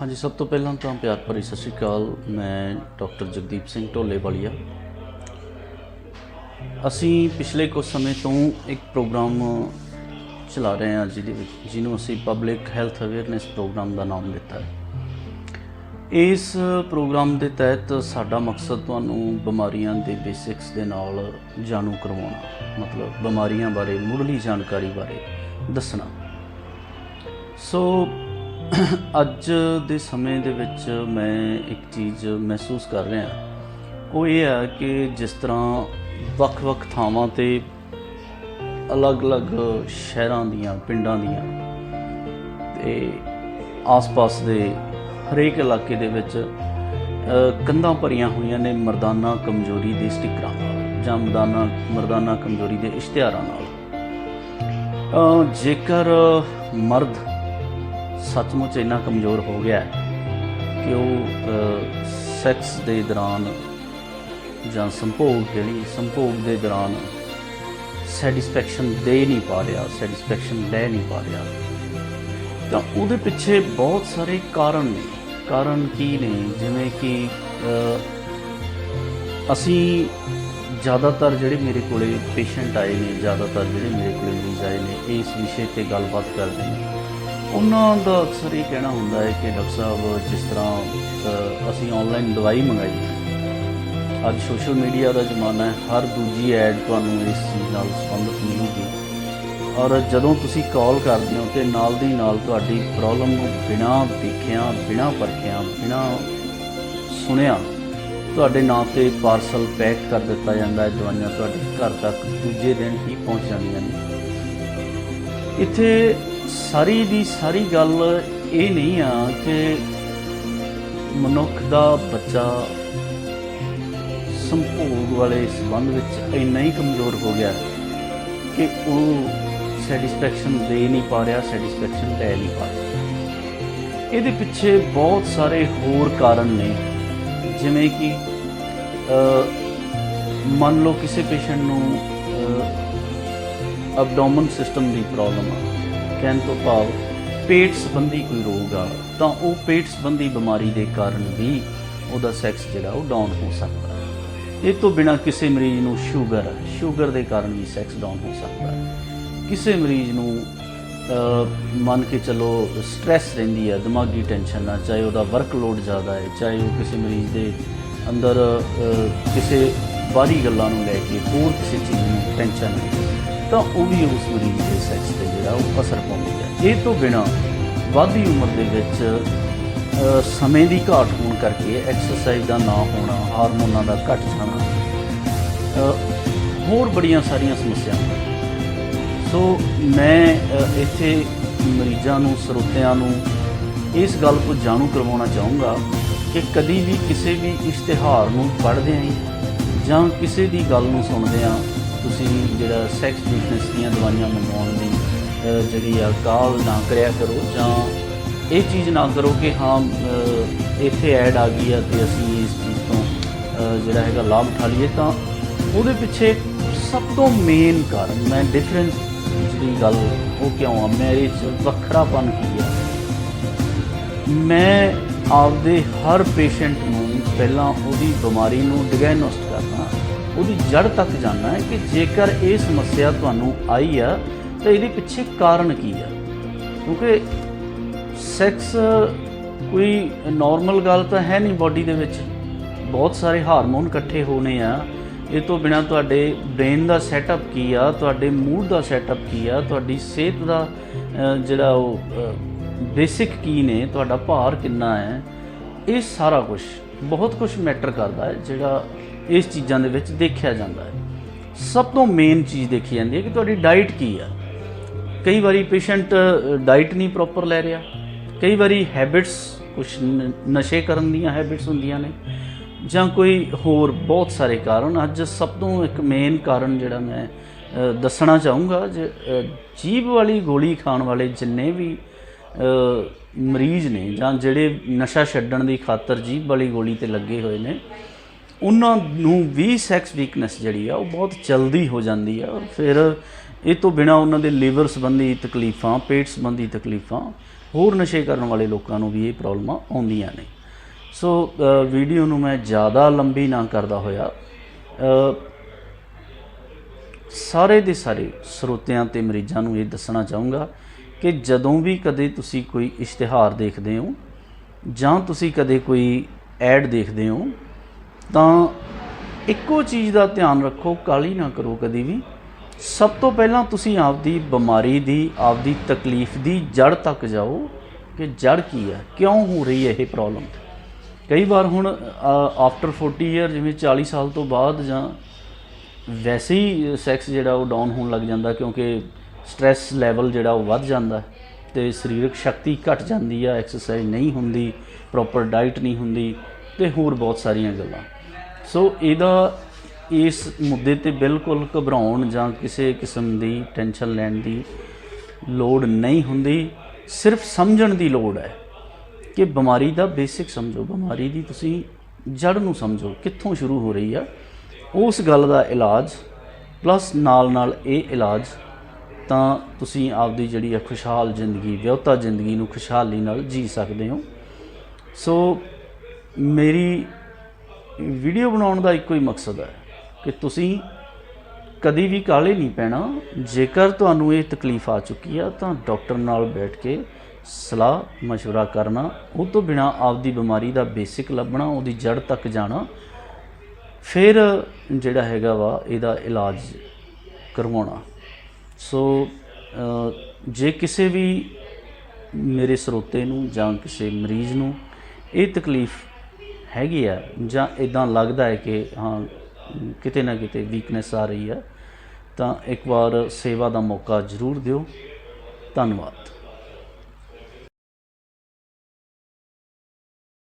ਹਾਂਜੀ, ਸਭ ਤੋਂ ਪਹਿਲਾਂ ਤਾਂ ਪਿਆਰ ਭਰੀ ਸਤਿ ਸ਼੍ਰੀ ਅਕਾਲ। ਮੈਂ ਡਾਕਟਰ ਜਗਦੀਪ ਸਿੰਘ ਢੋਲੇ ਵਾਲੀਆ ਅਸੀਂ ਪਿਛਲੇ ਕੁਝ ਸਮੇਂ ਤੋਂ ਇੱਕ ਪ੍ਰੋਗਰਾਮ ਚਲਾ ਰਹੇ ਹਾਂ ਜਿਹਦੇ ਵਿੱਚ ਜਿਹਨੂੰ ਅਸੀਂ ਪਬਲਿਕ ਹੈਲਥ ਅਵੇਅਰਨੈਸ ਪ੍ਰੋਗਰਾਮ ਦਾ ਨਾਮ ਦਿੱਤਾ ਹੈ। ਇਸ ਪ੍ਰੋਗਰਾਮ ਦੇ ਤਹਿਤ ਸਾਡਾ ਮਕਸਦ ਤੁਹਾਨੂੰ ਬਿਮਾਰੀਆਂ ਦੇ ਬੇਸਿਕਸ ਦੇ ਨਾਲ ਜਾਣੂ ਕਰਵਾਉਣਾ, ਮਤਲਬ ਬਿਮਾਰੀਆਂ ਬਾਰੇ ਮੁੱਢਲੀ ਜਾਣਕਾਰੀ ਬਾਰੇ ਦੱਸਣਾ। ਸੋ ਅੱਜ ਦੇ ਸਮੇਂ ਦੇ ਵਿੱਚ ਮੈਂ ਇੱਕ ਚੀਜ਼ ਮਹਿਸੂਸ ਕਰ ਰਿਹਾ। ਉਹ ਇਹ ਹੈ ਕਿ ਜਿਸ ਤਰ੍ਹਾਂ ਵੱਖ-ਵੱਖ ਥਾਵਾਂ ਤੇ ਅਲੱਗ-ਅਲੱਗ ਸ਼ਹਿਰਾਂ ਦੀਆਂ, ਪਿੰਡਾਂ ਦੀਆਂ ਤੇ ਆਸ-ਪਾਸ ਦੇ ਹਰੇਕ ਇਲਾਕੇ ਦੇ ਵਿੱਚ ਕੰਧਾਂ ਭਰੀਆਂ ਹੋਈਆਂ ਨੇ ਮਰਦਾਨਾ ਕਮਜ਼ੋਰੀ ਦੇ ਸਟਿੱਕਰਾਂ ਨਾਲ ਜਾਂ ਮਰਦਾਨਾ ਮਰਦਾਨਾ ਕਮਜ਼ੋਰੀ ਦੇ ਇਸ਼ਤਿਹਾਰਾਂ ਨਾਲ। ਜੇਕਰ ਮਰਦ ਸੱਚਮੁੱਚ ਇੰਨਾ ਕਮਜ਼ੋਰ ਹੋ ਗਿਆ ਕਿ ਉਹ ਸੈਕਸ ਦੇ ਦੌਰਾਨ ਜਾਂ ਸੰਭੋਗ ਜਿਹੜੀ, ਸੰਭੋਗ ਦੇ ਦੌਰਾਨ ਸੈਟੀਸਫੈਕਸ਼ਨ ਦੇ ਨਹੀਂ ਪਾ ਰਿਹਾ ਸੈਟੀਸਫੈਕਸ਼ਨ ਲੈ ਨਹੀਂ ਪਾ ਰਿਹਾ। ਤਾਂ ਉਹਦੇ ਪਿੱਛੇ ਬਹੁਤ ਸਾਰੇ ਕਾਰਨ ਨੇ। ਕਾਰਨ ਕੀ ਨੇ? ਜਿਵੇਂ ਕਿ ਅਸੀਂ ਜ਼ਿਆਦਾਤਰ ਜਿਹੜੇ ਮੇਰੇ ਕੋਲੇ ਪੇਸ਼ੈਂਟ ਆਏ ਨੇ, ਜ਼ਿਆਦਾਤਰ ਜਿਹੜੇ ਮੇਰੇ ਕੋਲੇ ਮਰੀਜ਼ ਆਏ ਨੇ, ਇਸ ਵਿਸ਼ੇ ਤੇ ਗੱਲਬਾਤ ਕਰਦੇ ਨੇ। ਉਹਨਾਂ ਦਾ ਅਕਸਰ ਇਹ ਕਹਿਣਾ ਹੁੰਦਾ ਹੈ ਕਿ ਡਾਕਟਰ ਸਾਹਿਬ, ਜਿਸ ਤਰ੍ਹਾਂ ਅਸੀਂ ਆਨਲਾਈਨ ਦਵਾਈ ਮੰਗਾਈ ਅੱਜ ਸੋਸ਼ਲ ਮੀਡੀਆ ਦਾ ਜ਼ਮਾਨਾ ਹੈ, ਹਰ ਦੂਜੀ ਐਡ ਤੁਹਾਨੂੰ ਇਸ ਚੀਜ਼ ਨਾਲ ਸੰਬੰਧਿਤ ਮਿਲੂਗੀ। ਔਰ ਜਦੋਂ ਤੁਸੀਂ ਕਾਲ ਕਰਦੇ ਹੋ ਤੇ ਨਾਲ ਦੀ ਨਾਲ ਤੁਹਾਡੀ ਪ੍ਰੋਬਲਮ ਨੂੰ ਬਿਨਾਂ ਦੇਖਿਆ, ਬਿਨਾਂ ਪਰਖਿਆ, ਬਿਨਾਂ ਸੁਣਿਆ ਤੁਹਾਡੇ ਨਾਂ ਤੇ ਪਾਰਸਲ ਪੈਕ ਕਰ ਦਿੱਤਾ ਜਾਂਦਾ ਹੈ, ਦਵਾਈਆਂ ਤੁਹਾਡੇ ਘਰ ਤੱਕ ਦੂਜੇ ਦਿਨ ਹੀ ਪਹੁੰਚ ਜਾਂਦੀਆਂ ਨੇ। ਇੱਥੇ ਸਾਰੀ ਦੀ ਸਾਰੀ ਗੱਲ ਇਹ ਨਹੀਂ ਆ ਕਿ ਮਨੁੱਖ ਦਾ ਬੱਚਾ ਸੰਭੋਗ ਵਾਲੇ ਸੰਬੰਧ ਵਿੱਚ ਇੰਨਾ ਹੀ ਕਮਜ਼ੋਰ ਹੋ ਗਿਆ ਕਿ ਉਹ ਸੈਟੀਸਫੈਕਸ਼ਨ ਦੇ ਨਹੀਂ ਪਾ ਰਿਹਾ ਸੈਟੀਸਫੈਕਸ਼ਨ ਲੈ ਨਹੀਂ ਪਾ ਰਿਹਾ। ਇਹਦੇ ਪਿੱਛੇ ਬਹੁਤ ਸਾਰੇ ਹੋਰ ਕਾਰਨ ਨੇ, ਜਿਵੇਂ ਕਿ ਮੰਨ ਲਓ ਕਿਸੇ ਪੇਸ਼ੈਂਟ ਨੂੰ ਅਬਡੋਮਨ ਸਿਸਟਮ ਦੀ ਪ੍ਰੋਬਲਮ ਆ। ਕਹਿਣ ਤੋਂ ਭਾਵ ਪੇਟ ਸੰਬੰਧੀ ਕੋਈ ਰੋਗ ਆ, ਤਾਂ ਉਹ ਪੇਟ ਸੰਬੰਧੀ ਬਿਮਾਰੀ ਦੇ ਕਾਰਨ ਵੀ ਉਹਦਾ ਸੈਕਸ ਜਿਹੜਾ ਉਹ ਡਾਊਨ ਹੋ ਸਕਦਾ। ਇਹ ਤੋਂ ਬਿਨਾ ਕਿਸੇ ਮਰੀਜ਼ ਨੂੰ ਸ਼ੂਗਰ ਹੈ ਸ਼ੂਗਰ ਦੇ ਕਾਰਨ ਵੀ ਸੈਕਸ ਡਾਊਨ ਹੋ ਸਕਦਾ। ਕਿਸੇ ਮਰੀਜ਼ ਨੂੰ ਮੰਨ ਕੇ ਚੱਲੋ ਸਟ੍ਰੈਸ ਰਹਿੰਦੀ ਹੈ ਦਿਮਾਗੀ ਟੈਨਸ਼ਨ ਆ, ਚਾਹੇ ਉਹਦਾ ਵਰਕਲੋਡ ਜ਼ਿਆਦਾ ਹੈ, ਚਾਹੇ ਉਹ ਕਿਸੇ ਮਰੀਜ਼ ਦੇ ਅੰਦਰ ਕਿਸੇ ਬਾਹਰੀ ਗੱਲਾਂ ਨੂੰ ਲੈ ਕੇ ਹੋਰ ਕਿਸੇ ਚੀਜ਼ ਨੂੰ ਟੈਨਸ਼ਨ ਹੈ ਤਾਂ ਉਹ ਵੀ ਉਸ ਮਰੀਜ਼ ਦੇ ਸੈਕਸ ਤੇ ਜਿਹੜਾ ਉਹ ਅਸਰ ਪਾਉਂਦੀ ਹੈ। ਇਹ ਤੋਂ ਬਿਨਾ ਵੱਧਦੀ ਉਮਰ ਦੇ ਵਿੱਚ ਸਮੇਂ ਦੀ ਘਾਟ ਹੋਣ ਕਰਕੇ ਐਕਸਰਸਾਈਜ਼ ਦਾ ਨਾ ਹੋਣਾ, ਹਾਰਮੋਨਾਂ ਦਾ ਘਟ ਜਾਣਾ ਹੋਰ ਬੜੀਆਂ ਸਾਰੀਆਂ ਸਮੱਸਿਆਵਾਂ ਸੋ ਮੈਂ ਇੱਥੇ ਮਰੀਜ਼ਾਂ ਨੂੰ, ਸਰੋਤਿਆਂ ਨੂੰ ਇਸ ਗੱਲ ਤੋਂ ਜਾਣੂ ਕਰਵਾਉਣਾ ਚਾਹੂੰਗਾ ਕਿ ਕਦੀ ਵੀ ਕਿਸੇ ਵੀ ਇਸ਼ਤਿਹਾਰ ਨੂੰ ਪੜ੍ਹਦੇ ਆਂ ਜਾਂ ਕਿਸੇ ਦੀ ਗੱਲ ਨੂੰ ਸੁਣਦੇ ਆ ਤੁਸੀਂ ਜਿਹੜਾ ਸੈਕਸ ਵੀਕਨੈਸ ਦੀਆਂ ਦਵਾਈਆਂ ਮੰਗਵਾਉਣ ਦੀ ਜਿਹੜੀ ਆ ਕਾਲ ਨਾ ਕਰਿਆ ਕਰੋ, ਜਾਂ ਇਹ ਚੀਜ਼ ਨਾ ਕਰੋ ਕਿ ਹਾਂ ਇੱਥੇ ਐਡ ਆ ਗਈ ਆ ਤੇ ਅਸੀਂ ਇਸ ਚੀਜ਼ ਤੋਂ ਜਿਹੜਾ ਹੈਗਾ ਲਾਭ ਉਠਾ ਲਈਏ, ਤਾਂ ਉਹਦੇ ਪਿੱਛੇ ਸਭ ਤੋਂ ਮੇਨ ਕਾਰਨ, ਮੈਂ ਡਿਫਰੈਂਸ ਜਿਹੜੀ ਗੱਲ ਉਹ ਕਿਉਂ ਆ ਮੇਰੇ ਚ ਵੱਖਰਾਪਨ ਕੀ ਆ? ਮੈਂ ਆਪਦੇ ਹਰ ਪੇਸ਼ੈਂਟ ਨੂੰ ਪਹਿਲਾਂ ਉਹਦੀ ਬਿਮਾਰੀ ਨੂੰ ਡਾਇਗਨੋਸਟ ਉਹਦੀ ਜੜ ਤੱਕ ਜਾਣਨਾ ਹੈ ਕਿ ਜੇਕਰ ਇਹ ਸਮੱਸਿਆ ਤੁਹਾਨੂੰ ਆਈ ਆ, ਤਾਂ ਇਹਦੇ ਪਿੱਛੇ ਕਾਰਨ ਕੀ ਆ? ਕਿਉਂਕਿ ਸੈਕਸ ਕੋਈ ਨਾਰਮਲ ਗੱਲ ਤਾਂ ਹੈ ਨਹੀਂ ਬਾਡੀ ਦੇ ਵਿੱਚ। ਬਹੁਤ ਸਾਰੇ ਹਾਰਮੋਨ ਇਕੱਠੇ ਹੋਣੇ ਆ। ਇਹ ਤੋਂ ਬਿਨਾ ਤੁਹਾਡੇ ਬ੍ਰੇਨ ਦਾ ਸੈਟਅਪ ਕੀ ਆ? ਤੁਹਾਡੇ ਮੂਡ ਦਾ ਸੈਟਅਪ ਕੀ ਆ? ਤੁਹਾਡੀ ਸਿਹਤ ਦਾ ਜਿਹੜਾ ਉਹ ਬੇਸਿਕ ਕੀ ਨੇ? ਤੁਹਾਡਾ ਭਾਰ ਕਿੰਨਾ ਹੈ? ਇਹ ਸਾਰਾ ਕੁਝ ਬਹੁਤ ਕੁਝ ਮੈਟਰ ਕਰਦਾ ਹੈ, ਜਿਹੜਾ ਇਸ ਚੀਜ਼ਾਂ ਦੇ ਵਿੱਚ ਦੇਖਿਆ ਜਾਂਦਾ ਹੈ। ਸਭ ਤੋਂ ਮੇਨ ਚੀਜ਼ ਦੇਖੀ ਜਾਂਦੀ ਹੈ ਕਿ ਤੁਹਾਡੀ ਡਾਈਟ ਕੀ ਆ ਕਈ ਵਾਰੀ ਪੇਸ਼ੈਂਟ ਡਾਈਟ ਨਹੀਂ ਪ੍ਰੋਪਰ ਲੈ ਰਿਹਾ। ਕਈ ਵਾਰੀ ਹੈਬਿਟਸ ਕੁਝ ਨਸ਼ੇ ਕਰਨ ਦੀਆਂ ਹੈਬਿਟਸ ਹੁੰਦੀਆਂ ਨੇ। ਜਾਂ ਕੋਈ ਹੋਰ ਬਹੁਤ ਸਾਰੇ ਕਾਰਨ। ਅੱਜ ਸਭ ਤੋਂ ਇੱਕ ਮੇਨ ਕਾਰਨ ਜਿਹੜਾ ਮੈਂ ਦੱਸਣਾ ਚਾਹੂੰਗਾ ਜੇ ਜੀਭ ਵਾਲੀ ਗੋਲੀ ਖਾਣ ਵਾਲੇ ਜਿੰਨੇ ਵੀ ਮਰੀਜ਼ ਨੇ ਜਾਂ ਜਿਹੜੇ ਨਸ਼ਾ ਛੱਡਣ ਦੀ ਖਾਤਰ ਜੀਭ ਵਾਲੀ ਗੋਲੀ ਤੇ ਲੱਗੇ ਹੋਏ ਨੇ ਉਹਨਾਂ ਨੂੰ ਵੀ ਸੈਕਸ ਵੀਕਨੈਸ ਜਿਹੜੀ ਆ, ਉਹ ਬਹੁਤ ਜਲਦੀ ਹੋ ਜਾਂਦੀ ਆ ਔਰ ਫਿਰ ਇਹ ਤੋਂ ਬਿਨਾ ਉਹਨਾਂ ਦੇ ਲੀਵਰ ਸੰਬੰਧੀ ਤਕਲੀਫਾਂ, ਪੇਟ ਸੰਬੰਧੀ ਤਕਲੀਫਾਂ, ਹੋਰ ਨਸ਼ੇ ਕਰਨ ਵਾਲੇ ਲੋਕਾਂ ਨੂੰ ਵੀ ਇਹ ਪ੍ਰੋਬਲਮਾਂ ਆਉਂਦੀਆਂ ਨੇ। ਸੋ ਵੀਡੀਓ ਨੂੰ ਮੈਂ ਜ਼ਿਆਦਾ ਲੰਬੀ ਨਾ ਕਰਦਾ ਹੋਇਆ। ਸਾਰੇ ਦੇ ਸਾਰੇ ਸਰੋਤਿਆਂ ਤੇ ਮਰੀਜ਼ਾਂ ਨੂੰ ਇਹ ਦੱਸਣਾ ਚਾਹੂੰਗਾ ਕਿ ਜਦੋਂ ਵੀ ਕਦੇ ਤੁਸੀਂ ਕੋਈ ਇਸ਼ਤਿਹਾਰ ਦੇਖਦੇ ਹੋ ਜਾਂ ਤੁਸੀਂ ਕਦੇ ਕੋਈ ਐਡ ਦੇਖਦੇ ਹੋ ਤਾਂ ਇੱਕੋ ਚੀਜ਼ ਦਾ ਧਿਆਨ ਰੱਖੋ ਕਾਲੀ ਨਾ ਕਰੋ ਕਦੀ ਵੀ। ਸਭ ਤੋਂ ਪਹਿਲਾਂ ਤੁਸੀਂ ਆਪਦੀ ਬਿਮਾਰੀ ਦੀ, ਆਪਦੀ ਤਕਲੀਫ ਦੀ ਜੜ ਤੱਕ ਜਾਓ ਕਿ ਜੜ ਕੀ ਹੈ, ਕਿਉਂ ਹੋ ਰਹੀ ਹੈ ਇਹ ਪ੍ਰੋਬਲਮ ਕਈ ਵਾਰ ਹੁਣ ਆਫਟਰ 40 ਇਅਰ ਜਿਵੇਂ 40 ਸਾਲ ਤੋਂ ਬਾਅਦ ਜਾਂ ਵੈਸੇ ਹੀ ਸੈਕਸ ਜਿਹੜਾ ਉਹ ਡਾਊਨ ਹੋਣ ਲੱਗ ਜਾਂਦਾ ਕਿਉਂਕਿ ਸਟ੍ਰੈਸ ਲੈਵਲ ਜਿਹੜਾ ਉਹ ਵੱਧ ਜਾਂਦਾ ਹੈ ਤੇ ਸਰੀਰਕ ਸ਼ਕਤੀ ਘਟ ਜਾਂਦੀ ਆ ਐਕਸਰਸਾਈਜ਼ ਨਹੀਂ ਹੁੰਦੀ ਪ੍ਰੋਪਰ ਡਾਈਟ ਨਹੀਂ ਹੁੰਦੀ ਤੇ ਹੋਰ ਬਹੁਤ ਸਾਰੀਆਂ ਗੱਲਾਂ। ਸੋ ਇਹਦਾ ਇਸ ਮੁੱਦੇ ਤੇ ਬਿਲਕੁਲ ਘਬਰਾਉਣ ਜਾਂ ਕਿਸੇ ਕਿਸਮ ਦੀ ਟੈਨਸ਼ਨ ਲੈਣ ਦੀ ਲੋੜ ਨਹੀਂ ਹੁੰਦੀ। ਸਿਰਫ ਸਮਝਣ ਦੀ ਲੋੜ ਹੈ ਕਿ ਬਿਮਾਰੀ ਦਾ ਬੇਸਿਕ ਸਮਝੋ। ਬਿਮਾਰੀ ਦੀ ਤੁਸੀਂ ਜੜ ਨੂੰ ਸਮਝੋ, ਕਿੱਥੋਂ ਸ਼ੁਰੂ ਹੋ ਰਹੀ ਆ। ਉਸ ਗੱਲ ਦਾ ਇਲਾਜ ਪਲੱਸ ਨਾਲ ਨਾਲ ਇਹ ਇਲਾਜ, ਤਾਂ ਤੁਸੀਂ ਆਪਦੀ ਜਿਹੜੀ ਆ ਖੁਸ਼ਹਾਲ ਜ਼ਿੰਦਗੀ ਵਿਅਹਤਾ ਜ਼ਿੰਦਗੀ ਨੂੰ ਖੁਸ਼ਹਾਲੀ ਨਾਲ ਜੀ ਸਕਦੇ ਹੋ। ਸੋ ਮੇਰੀ ਵੀਡੀਓ ਬਣਾਉਣ ਦਾ ਇੱਕੋ ਹੀ ਮਕਸਦ ਹੈ ਕਿ ਤੁਸੀਂ ਕਦੀ ਵੀ ਕਾਲੇ ਨਹੀਂ ਪੈਣਾ ਜੇਕਰ ਤੁਹਾਨੂੰ ਇਹ ਤਕਲੀਫ ਆ ਚੁੱਕੀ ਆ ਤਾਂ ਡਾਕਟਰ ਨਾਲ ਬੈਠ ਕੇ ਸਲਾਹ مشورہ ਕਰਨਾ ਉਹ ਤੋਂ ਬਿਨਾ ਆਪਦੀ ਬਿਮਾਰੀ ਦਾ ਬੇਸਿਕ ਲੱਭਣਾ ਉਹਦੀ ਜੜ ਤੱਕ ਜਾਣਾ ਫਿਰ ਜਿਹੜਾ ਹੈਗਾ ਵਾ ਇਹਦਾ ਇਲਾਜ ਕਰਵਾਉਣਾ ਸੋ ਅ, ਜੇ ਕਿਸੇ ਵੀ ਮੇਰੇ ਸਰੋਤੇ ਨੂੰ ਜਾਂ ਕਿਸੇ ਮਰੀਜ਼ ਨੂੰ ਇਹ ਤਕਲੀਫ ਹੈਗੀ ਆ ਜਾਂ ਇਦਾਂ ਲੱਗਦਾ ਹੈ ਕਿ ਹਾਂ, ਕਿਤੇ ਨਾ ਕਿਤੇ ਵੀਕਨੈਸ ਆ ਰਹੀ ਹੈ ਤਾਂ ਇੱਕ ਵਾਰ ਸੇਵਾ ਦਾ ਮੌਕਾ ਜ਼ਰੂਰ ਦਿਓ। ਧੰਨਵਾਦ।